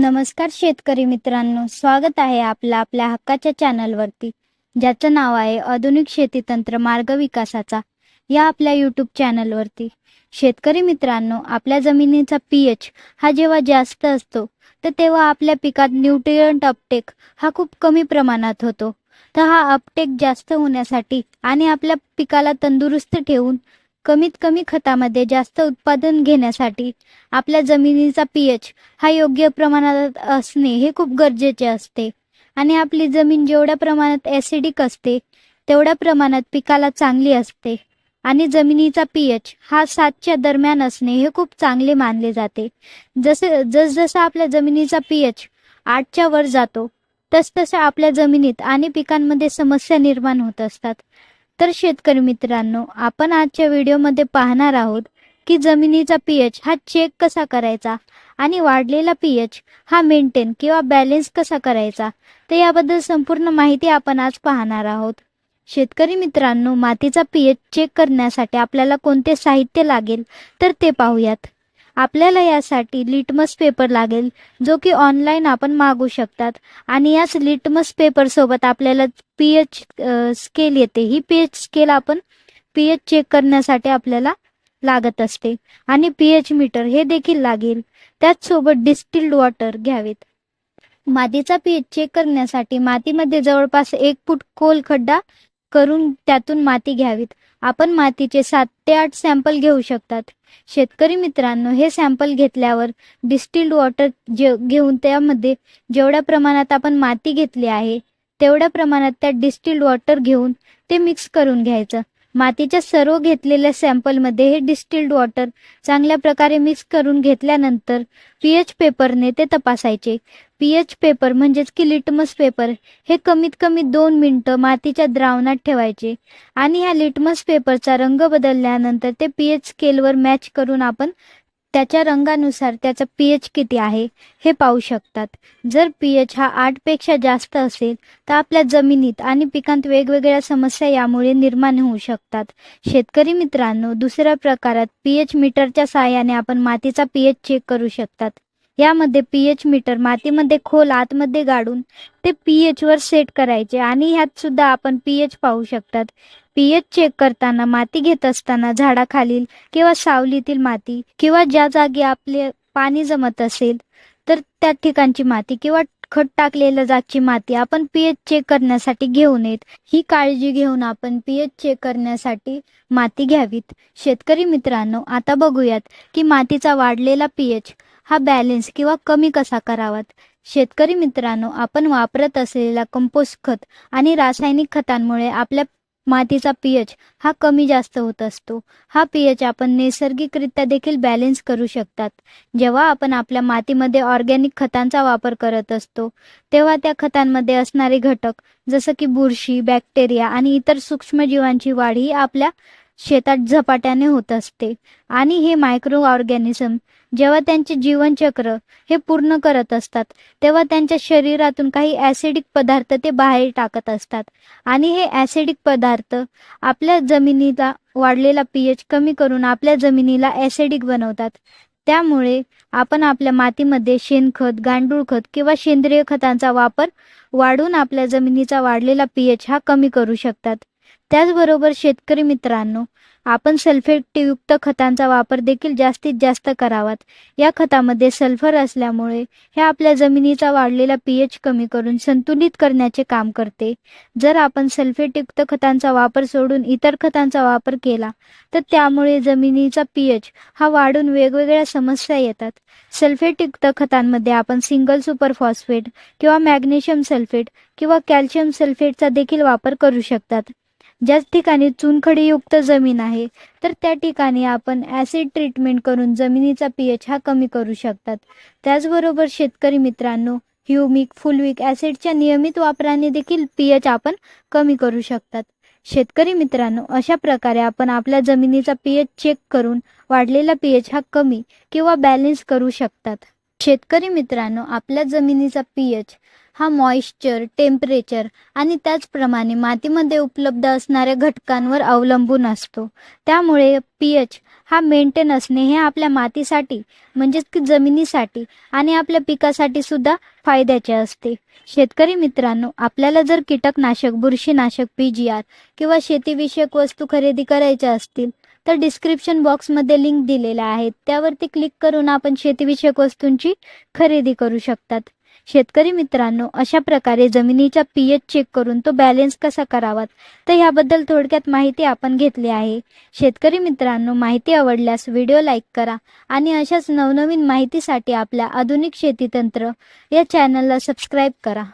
नमस्कार शेतकरी मित्रांनो स्वागत आहे आपलं आपल्या हक्काच्या चॅनलवरती ज्याचं नाव आहे आधुनिक शेती तंत्र मार्ग विकासाचा या आपल्या यूट्यूब चॅनलवरती. शेतकरी मित्रांनो आपल्या जमिनीचा पीएच हा जेव्हा जास्त असतो तर तेव्हा आपल्या पिकात न्यूट्रियंट अपटेक हा खूप कमी प्रमाणात होतो. तर हा अपटेक जास्त होण्यासाठी आणि आपल्या पिकाला तंदुरुस्त ठेवून कमीत कमी खतामध्ये जास्त उत्पादन घेण्यासाठी आपल्या जमिनीचा पीएच हा योग्य प्रमाणात असणे हे खूप गरजेचे असते. आणि आपली जमीन जेवढ्या प्रमाणात ॲसिडिक असते तेवढ्या प्रमाणात पिकाला चांगली असते. आणि जमिनीचा पीएच हा सातच्या दरम्यान असणे हे खूप चांगले मानले जाते. जसे जसजसा आपल्या जमिनीचा पीएच आठच्या वर जातो तसतशा आपल्या जमिनीत आणि पिकांमध्ये समस्या निर्माण होत असतात. तर शेतकरी मित्रांनो आपण आजच्या व्हिडिओमध्ये पाहणार आहोत की जमिनीचा पीएच हा चेक कसा करायचा आणि वाढलेला पीएच हा मेंटेन किंवा बॅलेन्स कसा करायचा तर याबद्दल संपूर्ण माहिती आपण आज पाहणार आहोत. शेतकरी मित्रांनो मातीचा पीएच चेक करण्यासाठी आपल्याला कोणते साहित्य लागेल तर ते पाहूयात. आपल्याला यासाठी लिटमस पेपर लागेल जो की ऑनलाईन आपण मागू शकतात. आणि याच लिटमस पेपर सोबत आपल्याला पीएच स्केल येते. ही पीएच स्केल आपण पीएच चेक करण्यासाठी आपल्याला लागत असते. आणि पीएच मीटर हे देखील लागेल. त्याचसोबत डिस्टिल्ड वॉटर घ्यावेत. मातीचा पीएच चेक करण्यासाठी मातीमध्ये जवळपास एक फूट खोल खड्डा करून त्यातून माती घ्यावीत. आपण मातीचे सात ते आठ सॅम्पल घेऊ शकतात. शेतकरी मित्रांनो हे सॅम्पल घेतल्यावर डिस्टिल्ड वॉटर जे घेऊन त्यामध्ये जेवढ्या प्रमाणात आपण माती घेतली आहे तेवढ्या प्रमाणात त्यात डिस्टिल्ड वॉटर घेऊन ते मिक्स करून घ्यायचं. मातीच्या सर्व घेतलेल्या सॅम्पलमध्ये हे डिस्टिल्ड वॉटर चांगल्या प्रकारे मिक्स करून घेतल्यानंतर पीएच पेपरने ते तपासायचे. पीएच पेपर म्हणजेच की लिटमस पेपर हे कमीत कमी दोन मिनटं मातीच्या द्रावणात ठेवायचे आणि ह्या लिटमस पेपरचा रंग बदलल्यानंतर ते पीएच स्केलवर मॅच करून आपण त्याच्या रंगानुसार त्याचा पीएच किती आहे हे पाहू शकतात. जर पीएच हा आठपेक्षा जास्त असेल तर आपल्या जमिनीत आणि पिकांत वेगवेगळ्या समस्या यामुळे निर्माण होऊ शकतात. शेतकरी मित्रांनो दुसऱ्या प्रकारात पीएच मीटरच्या सहाय्याने आपण मातीचा पीएच चेक करू शकतात. यामध्ये पीएच मीटर मातीमध्ये खोल आतमध्ये गाडून ते पीएच वर सेट करायचे आणि ह्यात सुद्धा आपण पीएच पाहू शकतात. पीएच चेक करताना माती घेत असताना झाडाखालील किंवा सावलीतील माती किंवा ज्या जागी आपले पाणी जमत असेल तर त्या ठिकाणची माती किंवा खत टाकलेल्या जागची माती आपण पीएच चेक करण्यासाठी घेऊ नयेत. ही काळजी घेऊन आपण पीएच चेक करण्यासाठी माती घ्यावीत. शेतकरी मित्रांनो आता बघूयात की मातीचा वाढलेला पीएच हा बॅलेन्स किंवा कमी कसा करावात? शेतकरी मित्रांनो आपण वापरत असलेला कंपोस्ट खत आणि रासायनिक खतांमुळे आपल्या मातीचा पीएच हा कमी जास्त होत असतो. हा पीएच आपण नैसर्गिकरित्या देखील बॅलेन्स करू शकतात. जेव्हा आपण आपल्या मातीमध्ये ऑर्गॅनिक खतांचा वापर करत असतो तेव्हा त्या खतांमध्ये असणारे घटक जसं की बुरशी बॅक्टेरिया आणि इतर सूक्ष्मजीवांची वाढ ही आपल्या शेतात झपाट्याने होत असते. आणि हे मायक्रो ऑर्गॅनिझम जेव्हा त्यांचे जीवनचक्र हे पूर्ण करत असतात तेव्हा त्यांच्या शरीरातून काही ॲसिडिक पदार्थ ते बाहेर टाकत असतात. आणि हे ॲसिडिक पदार्थ आपल्या जमिनीला वाढलेला पीएच कमी करून आपल्या जमिनीला ॲसिडिक बनवतात. त्यामुळे आपण आपल्या मातीमध्ये शेणखत गांडूळ खत किंवा सेंद्रिय खतांचा वापर वाढून आपल्या जमिनीचा वाढलेला पीएच हा कमी करू शकतात. त्याचबरोबर शेतकरी मित्रांनो आपण सल्फेटयुक्त खतांचा वापर देखील जास्तीत जास्त करावात. या खतामध्ये सल्फर असल्यामुळे हे आपल्या जमिनीचा वाढलेला पीएच कमी करून संतुलित करण्याचे काम करते. जर आपण सल्फेटयुक्त खतांचा वापर सोडून इतर खतांचा वापर केला तर त्यामुळे जमिनीचा पीएच हा वाढून वेगवेगळ्या समस्या येतात. सल्फेटयुक्त खतांमध्ये आपण सिंगल सुपर फॉस्फेट किंवा मॅग्नेशियम सल्फेट किंवा कॅल्शियम सल्फेटचा देखील वापर करू शकतात. ज्या ठिकाणी चुनखडीयुक्त जमीन आहे तर त्या ठिकाणी आपण ॲसिड ट्रीटमेंट करून जमिनीचा पीएच हा कमी करू शकतात. त्याचबरोबर शेतकरी मित्रांनो ह्युमिक फुलविक ॲसिडच्या नियमित वापराने देखील पीएच आपण कमी करू शकतात. शेतकरी मित्रांनो अशा प्रकारे आपण आपल्या जमिनीचा पीएच चेक करून वाढलेला पीएच हा कमी किंवा बॅलेन्स करू शकतात. शेतकरी मित्रांनो आपल्या जमिनीचा पीएच हा मॉइश्चर टेम्परेचर आणि त्याचप्रमाणे मातीमध्ये उपलब्ध असणाऱ्या घटकांवर अवलंबून असतो. त्यामुळे पीएच हा मेंटेन असणे हे आपल्या मातीसाठी म्हणजेच की जमिनीसाठी आणि आपल्या पिकासाठी सुद्धा फायद्याचे असते. शेतकरी मित्रांनो आपल्याला जर कीटकनाशक बुरशीनाशक पी जी आर किंवा शेतीविषयक वस्तू खरेदी करायच्या असतील तर डिस्क्रिप्शन बॉक्समध्ये लिंक दिलेल्या आहेत त्यावरती क्लिक करून आपण शेतीविषयक वस्तूंची खरेदी करू शकतात. शेतकरी मित्रांनो अशा प्रकारे जमिनीचा पी एच चेक करून तो बॅलेन्स कसा करावा? तर ह्याबद्दल थोडक्यात माहिती आपण घेतली आहे. शेतकरी मित्रांनो माहिती आवडल्यास व्हिडिओ लाईक करा आणि अशाच नवनवीन माहितीसाठी आपल्या आधुनिक शेती तंत्र या चॅनलला सबस्क्राईब करा.